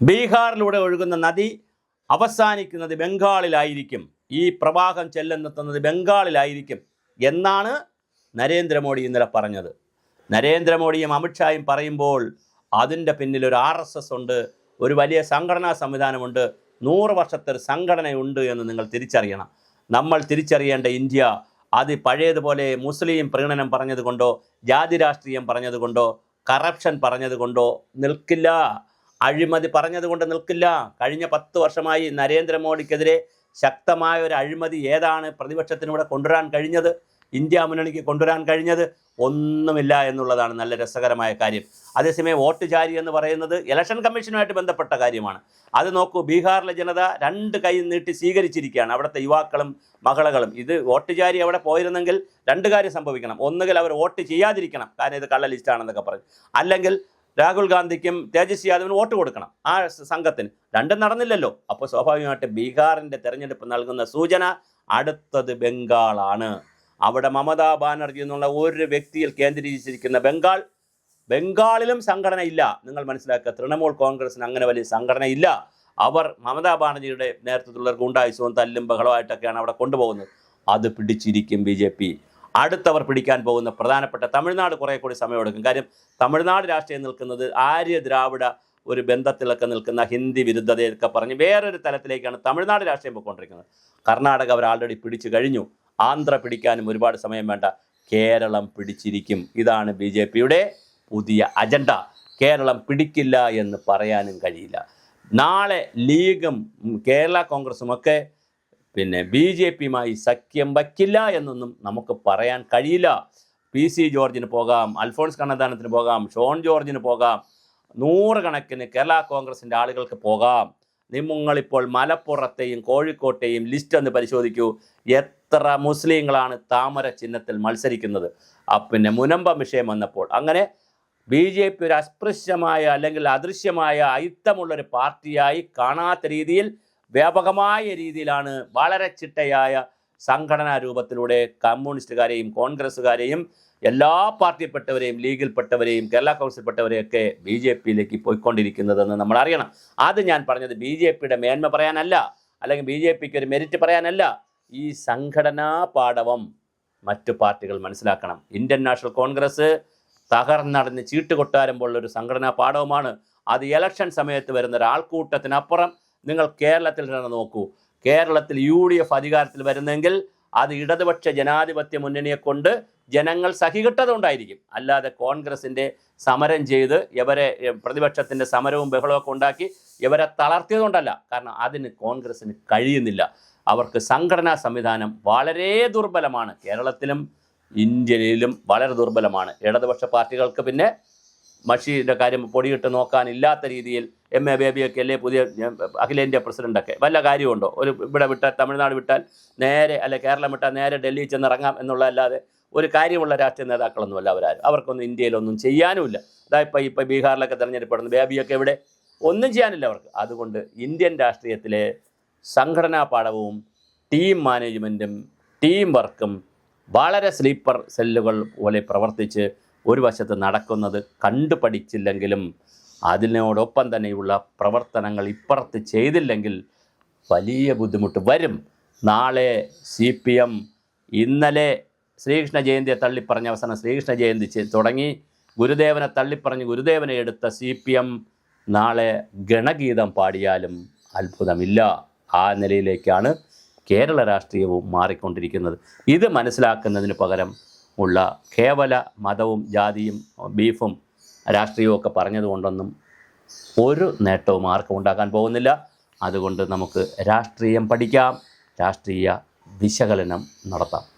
ബീഹാറിലൂടെ ഒഴുകുന്ന നദി അവസാനിക്കുന്നത് ബംഗാളിലായിരിക്കും. ഈ പ്രവാഹം ചെല്ലെന്നെത്തുന്നത് ബംഗാളിലായിരിക്കും എന്നാണ് നരേന്ദ്രമോദി ഇന്നലെ പറഞ്ഞത്. നരേന്ദ്രമോദിയും അമിത്ഷായും പറയുമ്പോൾ അതിന്റെ പിന്നിൽ ഒരു ആർ എസ് എസ് ഉണ്ട് ഒരു വലിയ സംഘടനാ സംവിധാനമുണ്ട് നൂറ് വർഷത്തെ ഒരു സംഘടനയുണ്ട് എന്ന് നിങ്ങൾ തിരിച്ചറിയണം. നമ്മൾ തിരിച്ചറിയേണ്ട ഇന്ത്യ അത് പഴയതുപോലെ മുസ്ലിം പ്രീണനം പറഞ്ഞതുകൊണ്ടോ ജാതി രാഷ്ട്രീയം പറഞ്ഞതുകൊണ്ടോ കറപ്ഷൻ പറഞ്ഞതുകൊണ്ടോ നിൽക്കില്ല. അഴിമതി പറഞ്ഞതുകൊണ്ട് നിൽക്കില്ല. കഴിഞ്ഞ പത്ത് വർഷമായി നരേന്ദ്രമോദിക്കെതിരെ ശക്തമായ ഒരു അഴിമതി ഏതാണ് പ്രതിപക്ഷത്തിനൂടെ കൊണ്ടുവരാൻ കഴിഞ്ഞത്? ഇന്ത്യ മുന്നണിക്ക് കൊണ്ടുവരാൻ കഴിഞ്ഞത് ഒന്നുമില്ല എന്നുള്ളതാണ് നല്ല രസകരമായ കാര്യം. അതേസമയം വോട്ട് ജാരി എന്ന് പറയുന്നത് ഇലക്ഷൻ കമ്മീഷനുമായിട്ട് ബന്ധപ്പെട്ട കാര്യമാണ്. അത് നോക്കൂ ബീഹാറിലെ ജനത രണ്ട് കൈ നീട്ടി സ്വീകരിച്ചിരിക്കുകയാണ് അവിടുത്തെ യുവാക്കളും മകളകളും. ഇത് വോട്ട് ജാരി അവിടെ പോയിരുന്നെങ്കിൽ രണ്ട് കാര്യം സംഭവിക്കണം. ഒന്നുകിൽ അവർ വോട്ട് ചെയ്യാതിരിക്കണം. കാരണം ഇത് കള്ള ലിസ്റ്റാണെന്നൊക്കെ പറയും. അല്ലെങ്കിൽ രാഹുൽ ഗാന്ധിക്കും തേജസ്വി യാദവിനും വോട്ട് കൊടുക്കണം ആ സംഘത്തിന്. രണ്ടും നടന്നില്ലല്ലോ. അപ്പോൾ സ്വാഭാവികമായിട്ട് ബീഹാറിന്റെ തെരഞ്ഞെടുപ്പ് നൽകുന്ന സൂചന അടുത്തത് ബംഗാളാണ്. അവിടെ മമതാ ബാനർജി എന്നുള്ള ഒരു വ്യക്തിയിൽ കേന്ദ്രീകരിച്ചിരിക്കുന്ന ബംഗാൾ ബംഗാളിലും സംഘടന ഇല്ല. നിങ്ങൾ മനസ്സിലാക്കുക തൃണമൂൽ കോൺഗ്രസിന് അങ്ങനെ വലിയ സംഘടന ഇല്ല. അവർ മമതാ ബാനർജിയുടെ നേതൃത്വത്തിലുള്ള ഗുണ്ടായുസവും തല്ലും ബഹളമായിട്ടൊക്കെയാണ് അവിടെ കൊണ്ടുപോകുന്നത്. അത് പിടിച്ചിരിക്കും ബി ജെ പി. അടുത്തവർ പിടിക്കാൻ പോകുന്ന പ്രധാനപ്പെട്ട തമിഴ്നാട് കുറേ കൂടി സമയമെടുക്കും കാര്യം തമിഴ്നാട് രാഷ്ട്രീയം നിൽക്കുന്നത് ആര്യ ദ്രാവിഡ ഒരു ബന്ധത്തിലൊക്കെ നിൽക്കുന്ന ഹിന്ദി വിരുദ്ധതയൊക്കെ പറഞ്ഞ് വേറൊരു തലത്തിലേക്കാണ് തമിഴ്നാട് രാഷ്ട്രീയം പോയിക്കൊണ്ടിരിക്കുന്നത്. കർണാടക അവർ ആൾറെഡി പിടിച്ചു കഴിഞ്ഞു. ആന്ധ്ര പിടിക്കാനും ഒരുപാട് സമയം വേണ്ട. കേരളം പിടിച്ചിരിക്കും. ഇതാണ് ബി ജെ പിയുടെ പുതിയ അജണ്ട. കേരളം പിടിക്കില്ല എന്ന് പറയാനും കഴിയില്ല. നാളെ ലീഗും കേരള കോൺഗ്രസും ഒക്കെ പിന്നെ ബി ജെ പിയുമായി സഖ്യം വയ്ക്കില്ല എന്നൊന്നും നമുക്ക് പറയാൻ കഴിയില്ല. പി സി ജോർജിന് പോകാം അൽഫോൺസ് കണ്ണന്താനത്തിന് പോകാം ഷോൺ ജോർജിന് പോകാം നൂറുകണക്കിന് കേരള കോൺഗ്രസിന്റെ ആളുകൾക്ക് പോകാം. നിങ്ങളിപ്പോൾ മലപ്പുറത്തെയും കോഴിക്കോട്ടെയും ലിസ്റ്റ് ഒന്ന് പരിശോധിക്കൂ. എത്ര മുസ്ലിങ്ങളാണ് താമര ചിഹ്നത്തിൽ മത്സരിക്കുന്നത്? പിന്നെ മുനമ്പം വിഷയം വന്നപ്പോൾ അങ്ങനെ ബി ജെ പി ഒരു അസ്പൃശ്യമായ അല്ലെങ്കിൽ അദൃശ്യമായ അയിത്തമുള്ളൊരു പാർട്ടിയായി കാണാത്ത രീതിയിൽ വ്യാപകമായ രീതിയിലാണ് വളരെ ചിട്ടയായ സംഘടനാ രൂപത്തിലൂടെ കമ്മ്യൂണിസ്റ്റുകാരെയും കോൺഗ്രസ്സുകാരെയും എല്ലാ പാർട്ടിയിൽപ്പെട്ടവരെയും ലീഗിൽപ്പെട്ടവരെയും കേരള കൗൺസിൽപ്പെട്ടവരെയൊക്കെ ബി ജെ പിയിലേക്ക് പോയിക്കൊണ്ടിരിക്കുന്നതെന്ന് നമ്മൾ അറിയണം. അത് ഞാൻ പറഞ്ഞത് ബി ജെ പിയുടെ മേന്മ പറയാനല്ല അല്ലെങ്കിൽ ബി ജെ പിക്ക് ഒരു മെരിറ്റ് പറയാനല്ല. ഈ സംഘടനാ പാഠവം മറ്റു പാർട്ടികൾ മനസ്സിലാക്കണം. ഇന്ത്യൻ നാഷണൽ കോൺഗ്രസ് തകർന്നടഞ്ഞ് ചീട്ടുകൊട്ടാരം പോലുള്ള ഒരു സംഘടനാ പാഠവുമാണ്. അത് ഇലക്ഷൻ സമയത്ത് വരുന്ന ഒരാൾക്കൂട്ടത്തിനപ്പുറം നിങ്ങൾ കേരളത്തിൽ തന്നെ നോക്കൂ. കേരളത്തിൽ യു ഡി എഫ് അധികാരത്തിൽ വരുന്നെങ്കിൽ അത് ഇടതുപക്ഷ ജനാധിപത്യ മുന്നണിയെ കൊണ്ട് ജനങ്ങൾ സഹികെട്ടതുകൊണ്ടായിരിക്കും. അല്ലാതെ കോൺഗ്രസിന്റെ സമരം ചെയ്ത് ഇവരെ പ്രതിപക്ഷത്തിന്റെ സമരവും ബഹളമൊക്കെ ഉണ്ടാക്കി ഇവരെ തളർത്തിയതുകൊണ്ടല്ല. കാരണം അതിന് കോൺഗ്രസ്സിന് കഴിയുന്നില്ല. അവർക്ക് സംഘടനാ സംവിധാനം വളരെ ദുർബലമാണ്. കേരളത്തിലും ഇന്ത്യയിലും വളരെ ദുർബലമാണ്. ഇടതുപക്ഷ പാർട്ടികൾക്ക് പിന്നെ മഷീന്റെ കാര്യം പൊടിയിട്ട് നോക്കാനില്ലാത്ത രീതിയിൽ എം എ ബേബിയൊക്കെ അല്ലേ പുതിയ അഖിലേന്ത്യാ പ്രസിഡന്റൊക്കെ വല്ല കാര്യമുണ്ടോ? ഒരു ഇവിടെ വിട്ടാൽ തമിഴ്നാട് വിട്ടാൽ നേരെ അല്ലെ കേരളം വിട്ടാൽ നേരെ ഡൽഹിയിൽ ചെന്ന് ഇറങ്ങാം എന്നുള്ളതല്ലാതെ ഒരു കാര്യമുള്ള രാഷ്ട്രീയ നേതാക്കളൊന്നുമല്ല അവരാരും. അവർക്കൊന്നും ഇന്ത്യയിലൊന്നും ചെയ്യാനുമില്ല. അതായത് ഇപ്പം ഇപ്പം ബീഹാറിലൊക്കെ തിരഞ്ഞെടുപ്പെടുന്നു ബേബിയൊക്കെ ഇവിടെ ഒന്നും ചെയ്യാനില്ല അവർക്ക്. അതുകൊണ്ട് ഇന്ത്യൻ രാഷ്ട്രീയത്തിലെ സംഘടനാ പാഠവും ടീം മാനേജ്മെന്റും ടീം വർക്കും വളരെ സ്ലീപ്പർ സെല്ലുകൾ പോലെ പ്രവർത്തിച്ച് ഒരു വശത്ത് നടക്കുന്നത് കണ്ടുപഠിച്ചില്ലെങ്കിലും അതിനോടൊപ്പം തന്നെയുള്ള പ്രവർത്തനങ്ങൾ ഇപ്പുറത്ത് ചെയ്തില്ലെങ്കിൽ വലിയ ബുദ്ധിമുട്ട് വരും. നാളെ സി പി എം ഇന്നലെ ശ്രീകൃഷ്ണ ജയന്തിയെ തള്ളിപ്പറഞ്ഞ അവസാനം ശ്രീകൃഷ്ണ ജയന്തി തുടങ്ങി. ഗുരുദേവനെ തള്ളിപ്പറഞ്ഞ് ഗുരുദേവനെ എടുത്ത സി പി എം നാളെ ഗണഗീതം പാടിയാലും അത്ഭുതമില്ല. ആ നിലയിലേക്കാണ് കേരള രാഷ്ട്രീയവും മാറിക്കൊണ്ടിരിക്കുന്നത്. ഇത് മനസ്സിലാക്കുന്നതിന് പകരം ഉള്ള കേവല മതവും ജാതിയും ബീഫും രാഷ്ട്രീയവും ഒക്കെ പറഞ്ഞതുകൊണ്ടൊന്നും ഒരു നേട്ടവും ആർക്കും ഉണ്ടാക്കാൻ പോകുന്നില്ല. അതുകൊണ്ട് നമുക്ക് രാഷ്ട്രീയം പഠിക്കാം രാഷ്ട്രീയ വിശകലനം നടത്താം.